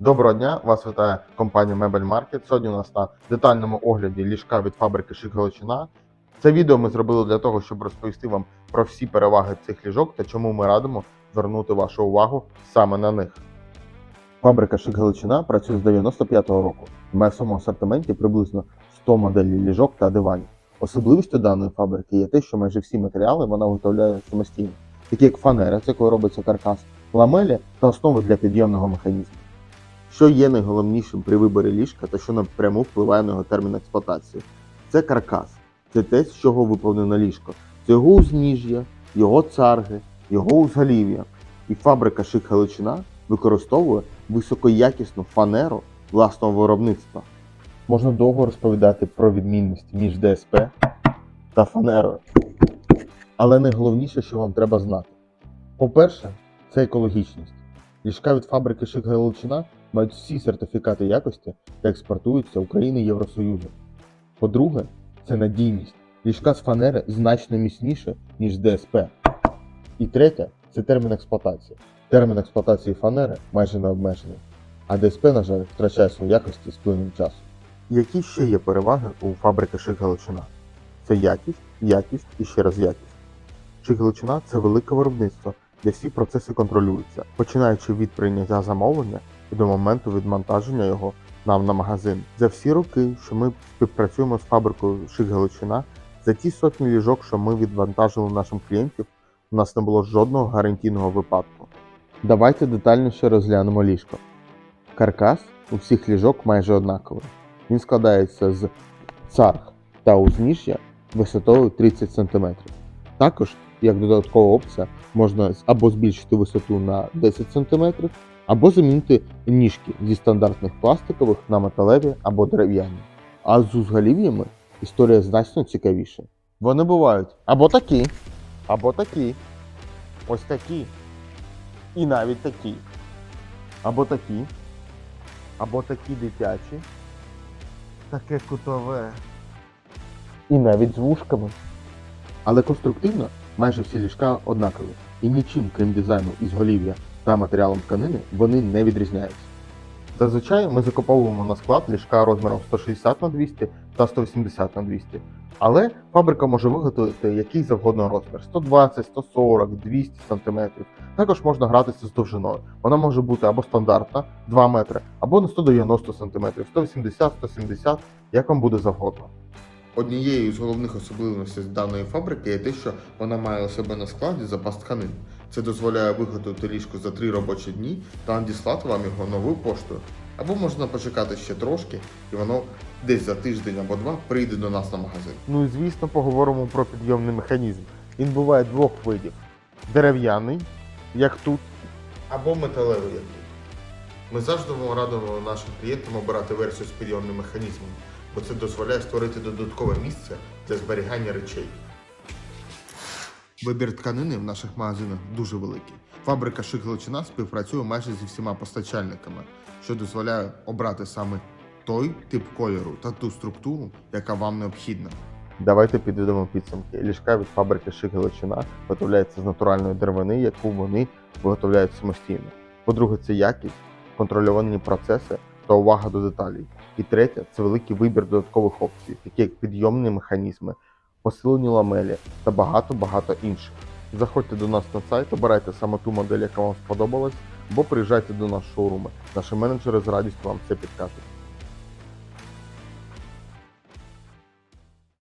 Доброго дня, вас вітає компанія Мебель Маркет. Сьогодні у нас на детальному огляді ліжка від фабрики Шик Галичина. Це відео ми зробили для того, щоб розповісти вам про всі переваги цих ліжок та чому ми радимо звернути вашу увагу саме на них. Фабрика Шик Галичина працює з 95-го року. В своєму асортименті приблизно 100 моделей ліжок та диванів. Особливістю даної фабрики є те, що майже всі матеріали вона виготовляє самостійно, такі як фанера, з якої робиться каркас, ламелі та основи для підйомного механізму. Що є найголовнішим при виборі ліжка та що напряму впливає на його термін експлуатації? Це каркас. Це те, з чого виповнено ліжко. Це його узніжжя, його царги, його узголів'я. І фабрика Шик Галичина використовує високоякісну фанеру власного виробництва. Можна довго розповідати про відмінності між ДСП та фанерою. Але найголовніше, що вам треба знати. По-перше, це екологічність. Ліжка від фабрики Шик Галичина мають всі сертифікати якості та експортуються України Євросоюзу. По-друге, це надійність. Ліжка з фанери значно міцніше, ніж ДСП. І третє це термін експлуатації. Термін експлуатації фанери майже не обмежений, а ДСП, на жаль, втрачає свою якості з плином часу. Які ще є переваги у фабрики Шик Галичина? Це якість, якість і ще раз якість. Шик Галичина це велике виробництво, де всі процеси контролюються, починаючи від прийняття замовлення і до моменту відмонтаження його нам на магазин. За всі роки, що ми співпрацюємо з фабрикою Шик Галичина, за ті сотні ліжок, що ми відвантажили нашим клієнтів, у нас не було жодного гарантійного випадку. Давайте детальніше розглянемо ліжко. Каркас у всіх ліжок майже однаковий. Він складається з царг та узніжжя висотою 30 см. Також, як додаткова опція, можна або збільшити висоту на 10 см, або замінити ніжки зі стандартних пластикових на металеві або дерев'яні. А з узголів'ями історія значно цікавіша. Вони бувають або такі, або такі, ось такі, і навіть такі, або такі, або такі дитячі, таке кутове. І навіть з вушками. Але конструктивно майже всі ліжка однакові, і нічим, крім дизайну із голів'я та матеріалом тканини, вони не відрізняються. Зазвичай ми закуповуємо на склад ліжка розміром 160 на 200 та 180 на 200. Але фабрика може виготовити який завгодно розмір 120, 140, 200 см. Також можна гратися з довжиною. Вона може бути або стандартна 2 метри, або на 190 см, 180, 170, як вам буде завгодно. Однією з головних особливостей даної фабрики є те, що вона має у себе на складі запас тканин. Це дозволяє виготовити ліжко за три робочі дні та надіслати вам його новою поштою. Або можна почекати ще трошки, і воно десь за тиждень або два прийде до нас на магазин. Ну і звісно, поговоримо про підйомний механізм. Він буває двох видів: дерев'яний, як тут, або металевий, як тут. Ми завжди радимо нашим клієнтам обирати версію з підйомним механізмом, бо це дозволяє створити додаткове місце для зберігання речей. Вибір тканини в наших магазинах дуже великий. Фабрика Шик співпрацює майже зі всіма постачальниками, що дозволяє обрати саме той тип кольору та ту структуру, яка вам необхідна. Давайте підведемо підсумки. Ліжка від фабрики Шик Галичина виготовляється з натуральної деревини, яку вони виготовляють самостійно. По-друге, це якість, контрольовані процеси та увага до деталей. І третє це великий вибір додаткових опцій, такі як підйомні механізми, посилені ламелі та багато-багато інших. Заходьте до нас на сайт, обирайте саме ту модель, яка вам сподобалась, або приїжджайте до нас в шоуруми. Наші менеджери з радістю вам це підкажуть.